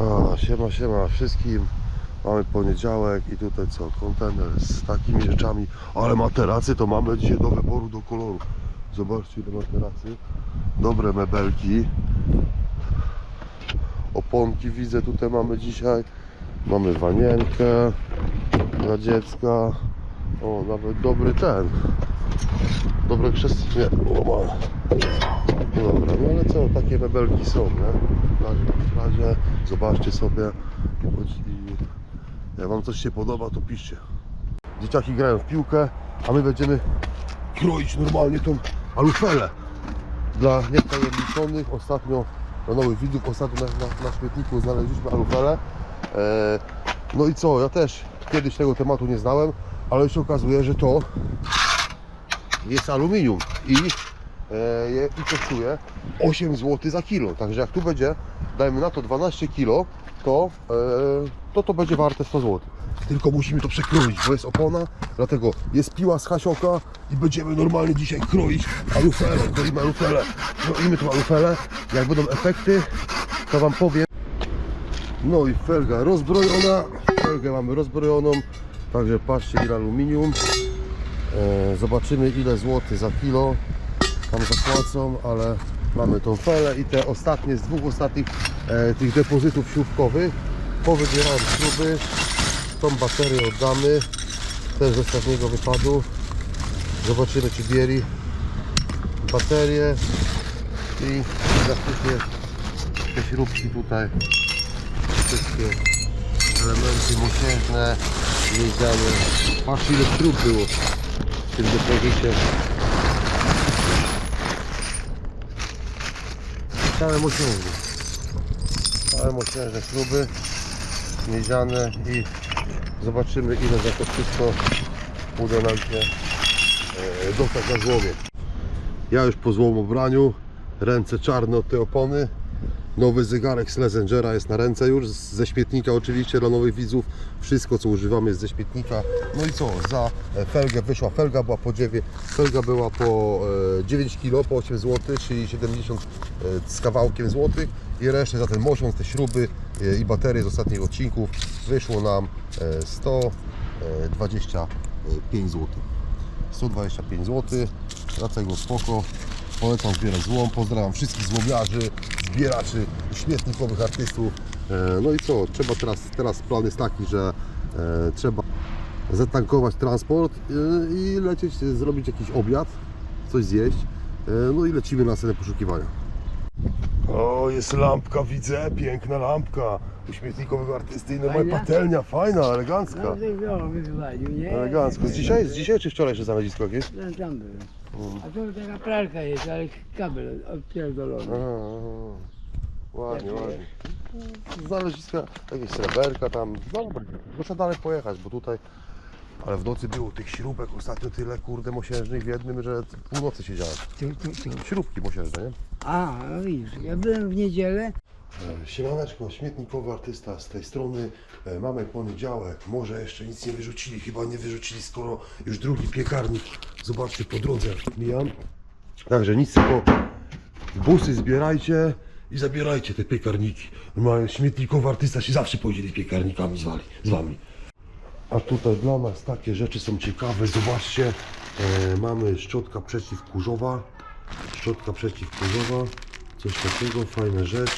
A, siema, siema wszystkim. Mamy poniedziałek i tutaj co, kontener z takimi rzeczami, ale materacy to mamy dzisiaj do wyboru, do koloru. Zobaczcie ile materacy. Dobre mebelki. Oponki widzę tutaj mamy dzisiaj. Mamy wanienkę dla dziecka. O, nawet dobry ten. Dobre krzesło. Nie, o, ma. No dobra, no ale co, takie mebelki są, nie? W razie, zobaczcie sobie i, jak wam coś się podoba, to piszcie. Dzieciaki grają w piłkę, a my będziemy kroić normalnie tą alufelę. Dla niewtajemniczonych ostatnio, dla nowych widzów, ostatnio na, na, na śmietniku znaleźliśmy alufelę. E, no i co, ja też kiedyś tego tematu nie znałem, ale się okazuje, że to jest aluminium i e, i kosztuje 8 zł za kilo. Także jak tu będzie, dajmy na to 12 kilo, to e, to, to będzie warte 100 zł. Tylko musimy to przekroić, bo jest opona, dlatego jest piła z hasioka i będziemy normalnie dzisiaj kroić alufelę, kroimy alufelę, kroimy tą alufelę. Jak będą efekty, to Wam powiem. No i felga rozbrojona, felgę mamy rozbrojoną, także patrzcie ile aluminium. E, zobaczymy ile złotych za kilo tam zapłacą, ale mamy tą felę i te ostatnie z dwóch ostatnich e, tych depozytów śrubkowych. Powybierałem śruby, tą baterię oddamy, też z ostatniego wypadu. Zobaczymy czy bieli baterię i praktycznie te śrubki tutaj, wszystkie elementy mosiężne, miedziane. Patrz ile śrub było w tym depozycie. Całe mosiężne. Całe mosiężne śruby miedziane i zobaczymy ile za to wszystko uda nam się e, dostać na złomie. Ja już po złom ubraniu, ręce czarne od tej opony. Nowy zegarek z Lessengera jest na ręce już, ze śmietnika oczywiście dla nowych widzów. Wszystko co używamy jest ze śmietnika. No i co, za e, felgę wyszła, felga była po 9, felga była po e, 9 kg, po 8 zł, czyli 70 e, z kawałkiem złotych i resztę za ten mosiąc, te śruby e, i baterie z ostatnich odcinków wyszło nam e, 125 zł. 125 zł, dlatego spoko. Polecam zbierać złom. Pozdrawiam wszystkich złomiarzy, zbieraczy, śmietnikowych artystów. E, No i co? Trzeba teraz, teraz plan jest taki, że e, trzeba zatankować transport e, i lecieć, zrobić jakiś obiad, coś zjeść. No i lecimy na następne poszukiwania. O, jest lampka, widzę, piękna lampka. U śmietnikowego artysty i normalnie Fajna? patelnia, fajna, elegancka. No nie? Elegancko. Z dzisiaj, z dzisiaj czy wczoraj jeszcze znalezisko jakieś? No, tam był. A to taka pralka jest, ale kabel odpierdolony. A, ładnie, Jakie ładnie. Znaleziska, jakieś sreberka tam. Dobra, muszę dalej pojechać, bo tutaj. Ale w nocy było tych śrubek ostatnio tyle kurde mosiężnych w jednym, że północy siedziałem. Tu, tu, tu. Śrubki mosiężne, nie? A, no widzisz, ja byłem w niedzielę, Siemaneczko, śmietnikowy artysta z tej strony. E, Mamy poniedziałek, może jeszcze nic nie wyrzucili, chyba nie wyrzucili, skoro już drugi piekarnik. Zobaczcie po drodze, mijam. Także nic tylko busy zbierajcie i zabierajcie te piekarniki. Normalnie śmietnikowy artysta się zawsze pojedzie piekarnikami z, wali, z wami. A tutaj dla nas takie rzeczy są ciekawe. Zobaczcie, e, mamy szczotka przeciwkurzowa. Szczotka przeciwkurzowa. Coś takiego, fajna rzecz.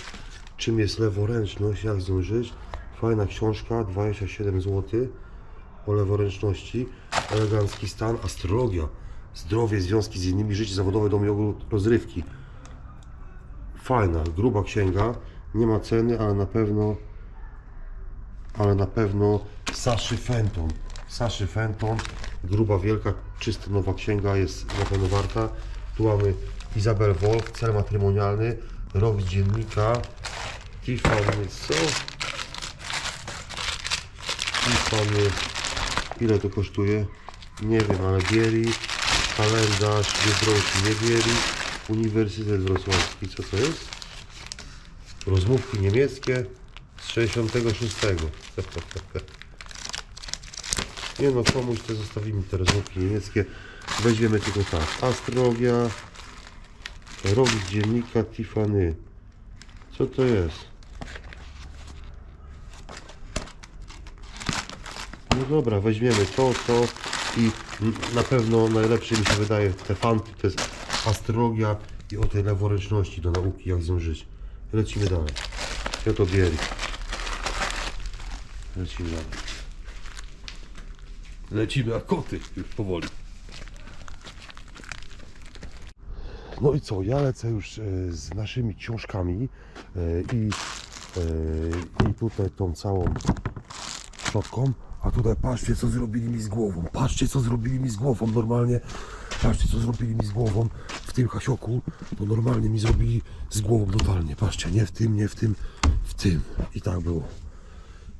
Czym jest leworęczność, jak z nią żyć. Fajna książka, 27 zł o leworęczności. Elegancki stan, astrologia. Zdrowie, związki z innymi, życie zawodowe, dom i ogród, rozrywki. Fajna, gruba księga. Nie ma ceny, ale na pewno ale na pewno Saszy Fenton. Saszy Fenton, gruba, wielka, czysta nowa księga jest na pewno warta. Tu mamy Izabel Wolf, cel matrymonialny, rok z dziennika, Tiffany, co? Tiffany, ile to kosztuje? Nie wiem, ale bieli, kalendarz, Biedronki nie bieli, Uniwersytet Wrocławski, co to jest? Rozmówki niemieckie z 66. Nie no, komuś to zostawimy te rozmówki niemieckie. Weźmiemy tylko tak. Astrologia, rok dziennika Tiffany. Co to jest? Dobra, weźmiemy to, to i na pewno najlepsze mi się wydaje te fanty, to jest astrologia i o tej leworęczności do nauki, jak z nią żyć. Lecimy dalej. Ja to bieri. Lecimy dalej. Lecimy jak koty, już powoli. No i co, ja lecę już e, z naszymi książkami e, i, e, i tutaj tą całą szczotką, a tutaj patrzcie co zrobili mi z głową, patrzcie co zrobili mi z głową normalnie, patrzcie co zrobili mi z głową w tym hasioku, to normalnie mi zrobili z głową totalnie, patrzcie, nie w tym, nie w tym, w tym i tak było.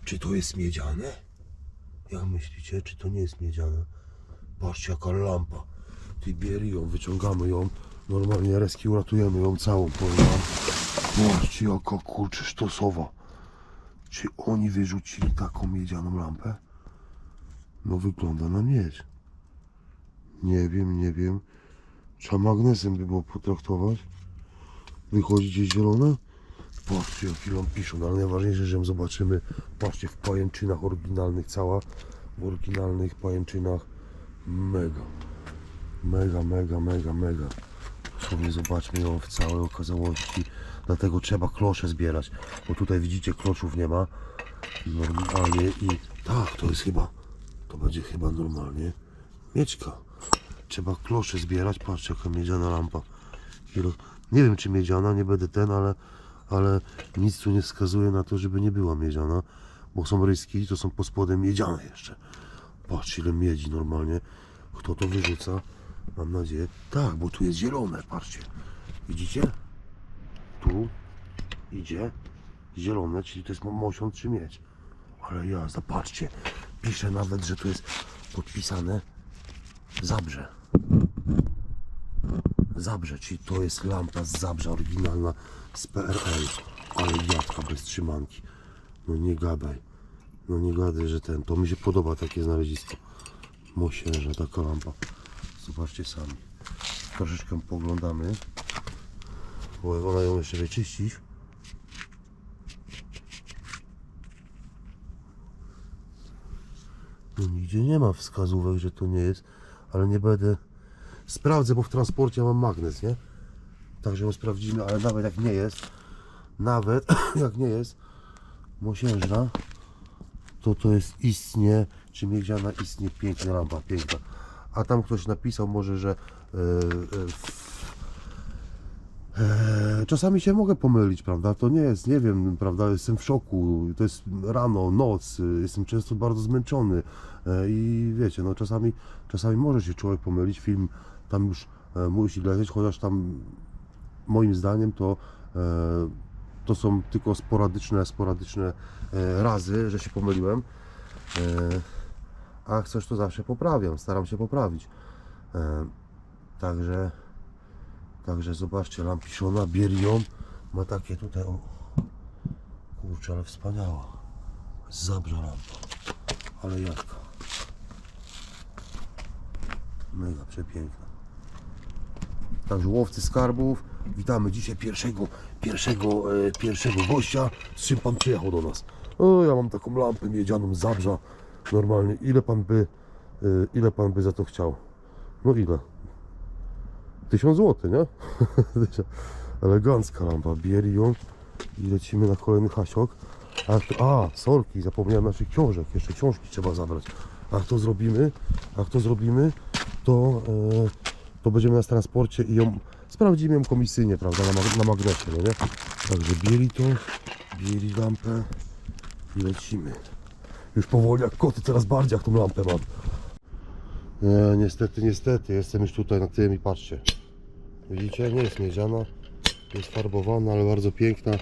Czy to jest miedziane? Jak myślicie, czy to nie jest miedziane? Patrzcie jaka lampa. Ty bierz ją, wyciągamy ją. Normalnie reski uratujemy ją całą, powiem. Patrzcie jaka kurczę sztosowa. Czy oni wyrzucili taką miedzianą lampę? No wygląda na miedź. Nie wiem, nie wiem. Trzeba magnesem by było potraktować. Wychodzi gdzieś zielone? Patrzcie jaki lampiszon, ale najważniejsze, że zobaczymy. Patrzcie w pajęczynach oryginalnych cała. W oryginalnych pajęczynach. Mega. Mega, mega, mega, mega. Sobie zobaczmy ją w całej okazałości. Dlatego trzeba klosze zbierać. Bo tutaj widzicie kloczów nie ma. Normalnie i tak, to jest chyba. To będzie chyba normalnie. Mieczka. Trzeba klosze zbierać. Patrzcie jaka miedziana lampa. Nie wiem czy miedziana, nie będę ten, ale, ale nic tu nie wskazuje na to, żeby nie była miedziana. Bo są ryski, to są pod spodem miedziane jeszcze. Patrz ile miedzi normalnie. Kto to wyrzuca? Mam nadzieję. Tak, bo tu jest zielone, patrzcie. Widzicie? Tu idzie zielone, czyli to jest mo- mosiąc czy miedź. Ale ja, zobaczcie. Pisze nawet, że tu jest podpisane Zabrze. Zabrze, czyli to jest lampa z Zabrze, oryginalna z PRL. Ale jadka bez trzymanki. No nie gadaj. No nie gadaj, że ten. To mi się podoba takie znalezisko. Mosiężna taka lampa. Zobaczcie sami. Troszeczkę poglądamy. Bo ona ją jeszcze wyczyścić. Nigdzie nie ma wskazówek, że to nie jest, ale nie będę. Sprawdzę, bo w transporcie mam magnes, nie? Także ją sprawdzimy, ale nawet jak nie jest, nawet jak nie jest mosiężna, to to jest istnie, czy miedziana istnie piękna lampa, piękna. A tam ktoś napisał może, że w- e, czasami się mogę pomylić, prawda? To nie jest, nie wiem, prawda? Jestem w szoku, to jest rano, noc, y, jestem często bardzo zmęczony e, i wiecie, no czasami, czasami może się człowiek pomylić, film tam już e, musi lecieć, chociaż tam moim zdaniem to, e, to są tylko sporadyczne, sporadyczne e, razy, że się pomyliłem. E, a coś to zawsze poprawiam, staram się poprawić. Także, także zobaczcie, lampiszona, bierią, ma takie tutaj, o, kurczę, ale wspaniała. Zabrze lampa, ale jaka. Mega przepiękna. Także łowcy skarbów, witamy dzisiaj pierwszego, pierwszego, e, pierwszego gościa, z czym pan przyjechał do nas. O, ja mam taką lampę miedzianą Zabrza, normalnie, ile pan by, e, ile pan by za to chciał? No ile? Tysiąc złotych, nie? Elegancka lampa, bierz ją i lecimy na kolejny hasiok. A, to, a, sorki, zapomniałem naszych książek, jeszcze książki trzeba zabrać. A to zrobimy, a to zrobimy, to, e, to będziemy na transporcie i ją sprawdzimy ją komisyjnie, prawda, na, na magnesie, no nie? Także bieli to, bieli lampę i lecimy. Już powoli jak koty, coraz bardziej jak tą lampę mam. Nie, niestety, niestety, jestem już tutaj na tym i patrzcie. Widzicie, nie jest miedziana, jest farbowana, ale bardzo piękna.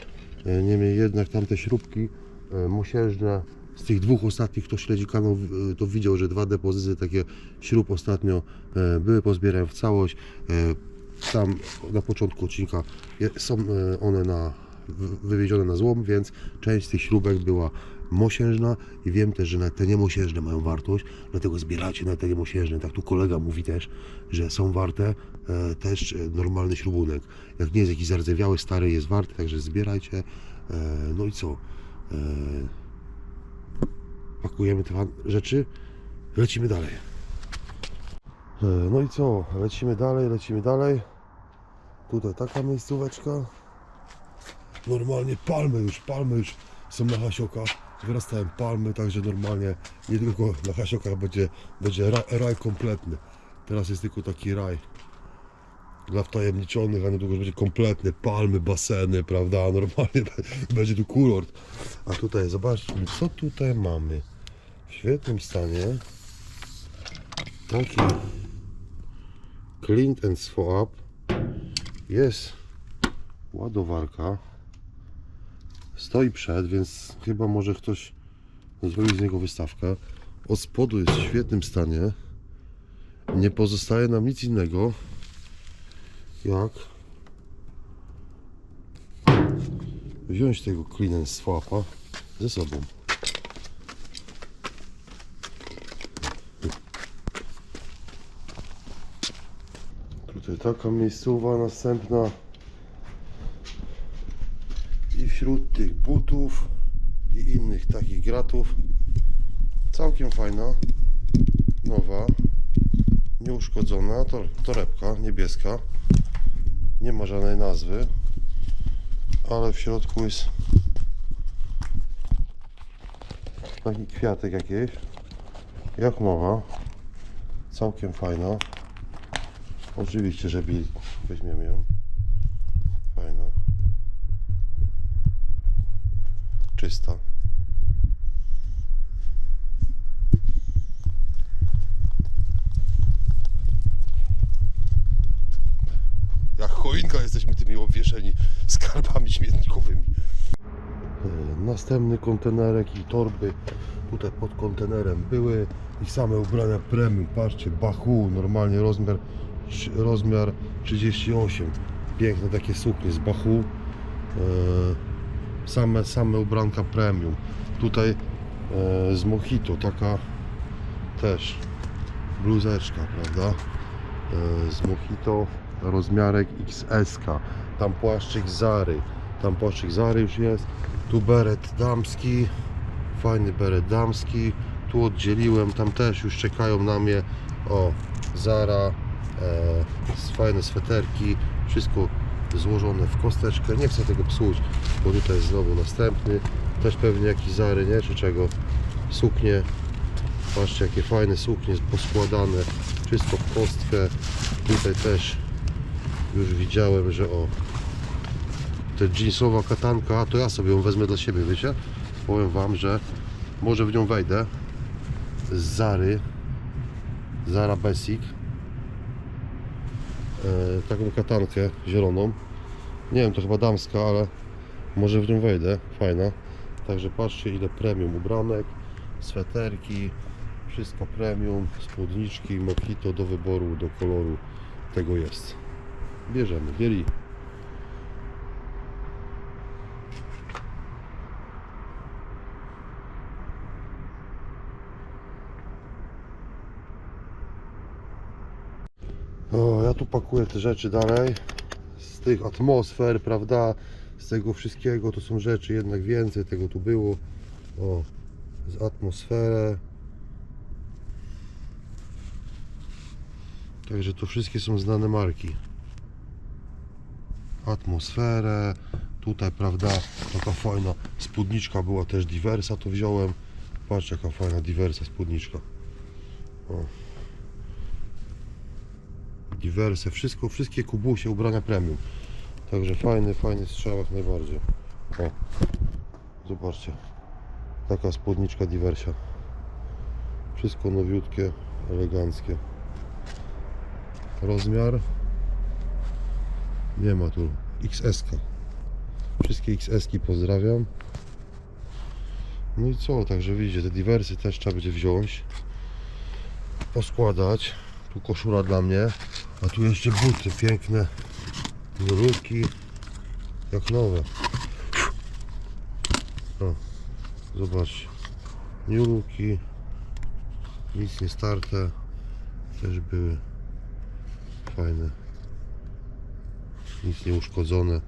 E, Niemniej jednak tamte śrubki e, mosiężne, z tych dwóch ostatnich, kto śledzi kanał, e, to widział, że dwa depozyty takie śrub ostatnio były, pozbierałem w całość. Tam na początku odcinka są one na, wywiezione na złom, więc część z tych śrubek była mosiężna i wiem też, że te niemosiężne mają wartość, dlatego zbierajcie na te niemosiężne. Tak tu kolega mówi też, że są warte też e, normalny śrubunek. Jak nie jest jakiś zardzewiały, stary jest warty, także zbierajcie. E, no i co? E, pakujemy te rzeczy, lecimy dalej. E, No i co? Lecimy dalej, lecimy dalej. Tutaj taka miejscóweczka. Normalnie palmy już, palmy już są na hasiokach. Wyrastają palmy, także normalnie nie tylko na hasiokach będzie, będzie raj, raj kompletny. Teraz jest tylko taki raj dla wtajemniczonych, a niedługo będzie kompletny, palmy, baseny, prawda, normalnie będzie tu kurort. A tutaj zobaczmy, co tutaj mamy. W świetnym stanie. Taki clean and swap jest ładowarka. Stoi przed, więc chyba może ktoś zrobić z niego wystawkę. Od spodu jest w świetnym stanie. Nie pozostaje nam nic innego jak? Wziąć tego clean and swapa ze sobą. Tutaj taka miejscowa następna. I wśród tych butów i innych takich gratów. Całkiem fajna, nowa, nieuszkodzona. To, torebka niebieska. Nie ma żadnej nazwy, ale w środku jest taki kwiatek jakiś, jak mowa. Całkiem fajna. Oczywiście, że weźmiemy ją. Fajna. Czysta. Jak choinka tymi obwieszeni skarbami śmietnikowymi. E, Następny kontenerek i torby tutaj pod kontenerem były i same ubrania premium. Patrzcie, Bachu, normalnie rozmiar, rozmiar 38. Piękne takie suknie z Bachu. E, Same, same ubranka premium. Tutaj e, z Mojito taka też bluzeczka, prawda? Z Mojito rozmiarek XS. -ka. Tam płaszczyk Zary. Tam płaszczyk Zary już jest. Tu beret damski. Fajny beret damski. Tu oddzieliłem, tam też już czekają na mnie. O, Zara. E, fajne sweterki. Wszystko złożone w kosteczkę. Nie chcę tego psuć, bo tutaj znowu następny. Też pewnie jakiś Zary, nie? Czy czego? Suknie. Patrzcie jakie fajne suknie poskładane. Wszystko w kostkę. Tutaj też już widziałem, że o ta jeansowa katanka, to ja sobie ją wezmę dla siebie, wiecie? Powiem wam, że może w nią wejdę. Z Zary. Zara Basic. E, taką katankę zieloną. Nie wiem, to chyba damska, ale może w nią wejdę, fajna. Także patrzcie ile premium ubranek sweterki wszystko premium, spódniczki, mokito do wyboru, do koloru. Tego jest bierzemy, bieli O, ja tu pakuję te rzeczy dalej. Z tych atmosfer, prawda? Z tego wszystkiego to są rzeczy jednak więcej. Tego tu było. O, z atmosferę. Także to wszystkie są znane marki. Atmosferę. Tutaj, prawda? Taka fajna spódniczka była też Diversa, to wziąłem. Patrz jaka fajna Diversa spódniczka. O diverse, wszystko, wszystkie kubusie, ubrania premium. Także fajny, fajny strzał jak najbardziej. O, zobaczcie. Taka spódniczka diversia. Wszystko nowiutkie, eleganckie. Rozmiar nie ma tu XS. -ka. Wszystkie XS pozdrawiam. No i co, także widzicie, te diversy też trzeba będzie wziąć, poskładać. Tu koszula dla mnie, a tu jeszcze buty piękne, nurówki, jak nowe. O, zobaczcie, nurówki, nic nie starte, też były fajne, nic nie uszkodzone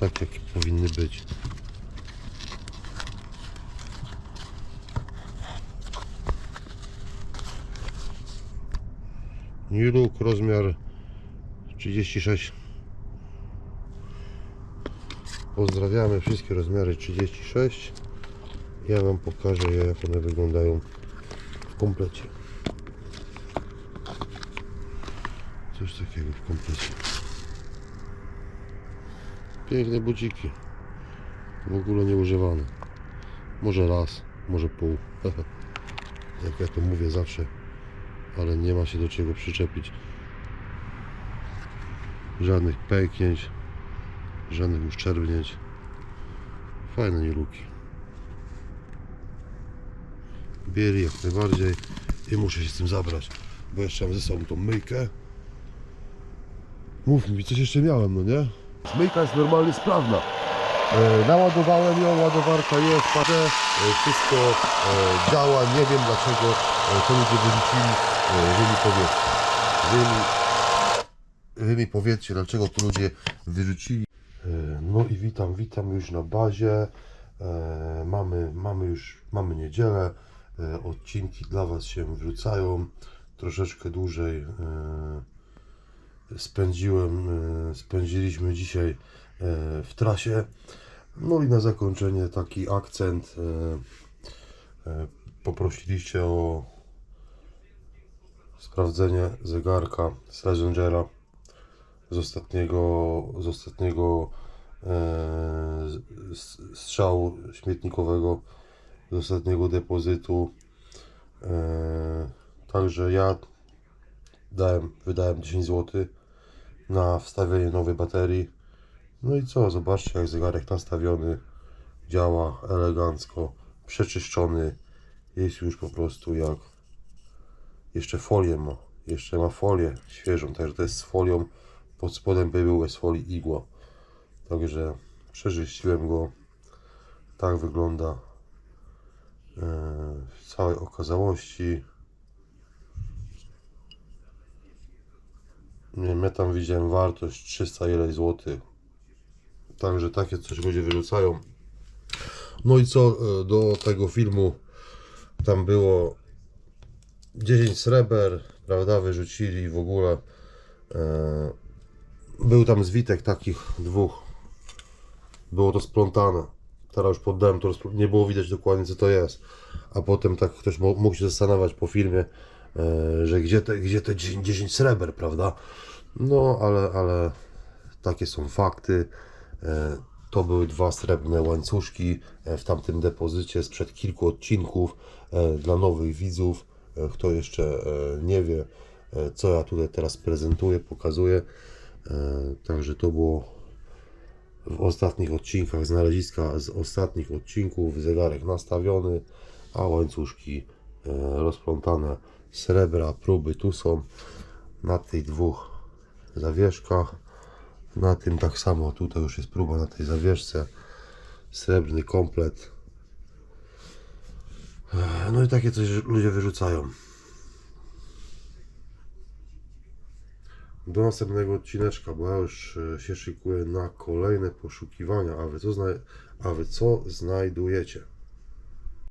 tak jak powinny być. New Look, rozmiar 36 pozdrawiamy wszystkie rozmiary 36 ja Wam pokażę jak one wyglądają w komplecie. Coś takiego w komplecie Piękne buciki W ogóle nieużywane Może raz, może pół Jak ja to mówię zawsze ale nie ma się do czego przyczepić. Żadnych pęknięć, żadnych uszczerbnięć. Fajne nieluki. Bieli jak najbardziej i muszę się z tym zabrać, bo jeszcze mam ze sobą tą myjkę. Mów mi, coś jeszcze miałem, no nie? Myjka jest normalnie sprawna. E, naładowałem ją, ładowarka jest, patrzę, e, wszystko e, działa, nie wiem dlaczego e, to ludzie wyrzucili e, wy mi powiedzcie. Wy mi, wy mi powiedzcie, dlaczego to ludzie wyrzucili. E, no i witam, witam już na bazie. E, mamy, mamy już, mamy niedzielę. E, odcinki dla Was się wrzucają. Troszeczkę dłużej e, spędziłem, e, spędziliśmy dzisiaj e, w trasie. No i na zakończenie taki akcent. e, Poprosiliście o sprawdzenie zegarka Slangera z ostatniego, z ostatniego strzału śmietnikowego, z ostatniego depozytu. Także ja dałem, wydałem 10 zł na wstawienie nowej baterii. No i co, zobaczcie jak zegarek nastawiony, działa elegancko, przeczyszczony, jest już po prostu jak jeszcze folię ma, jeszcze ma folię świeżą, także to jest z folią, pod spodem był z folii igła, także przeczyściłem go, tak wygląda e, w całej okazałości. Tam widziałem wartość 300 ileś złotych. Także takie coś ludzie wyrzucają. No i co e, do tego filmu? Tam było 10 sreber, prawda? Wyrzucili w ogóle. E, był tam zwitek takich dwóch. Było to splątane. Teraz już poddałem to, nie było widać dokładnie co to jest. A potem tak ktoś mógł się zastanawiać po filmie, że gdzie te, gdzie te 10, 10 sreber, prawda? No, ale, ale takie są fakty. E, To były dwa srebrne łańcuszki e, w tamtym depozycie sprzed kilku odcinków e, dla nowych widzów. E, Kto jeszcze e, nie wie, e, co ja tutaj teraz prezentuję, pokazuję. E, Także to było w ostatnich odcinkach znaleziska z ostatnich odcinków. Zegarek nastawiony, a łańcuszki e, rozplątane. Srebra, próby tu są na tych dwóch zawieszkach. Na tym tak samo, tutaj już jest próba na tej zawieszce. Srebrny komplet. No i takie coś ludzie wyrzucają. Do następnego odcineczka, bo ja już e, się szykuję na kolejne poszukiwania. A wy co, zna... A wy co znajdujecie?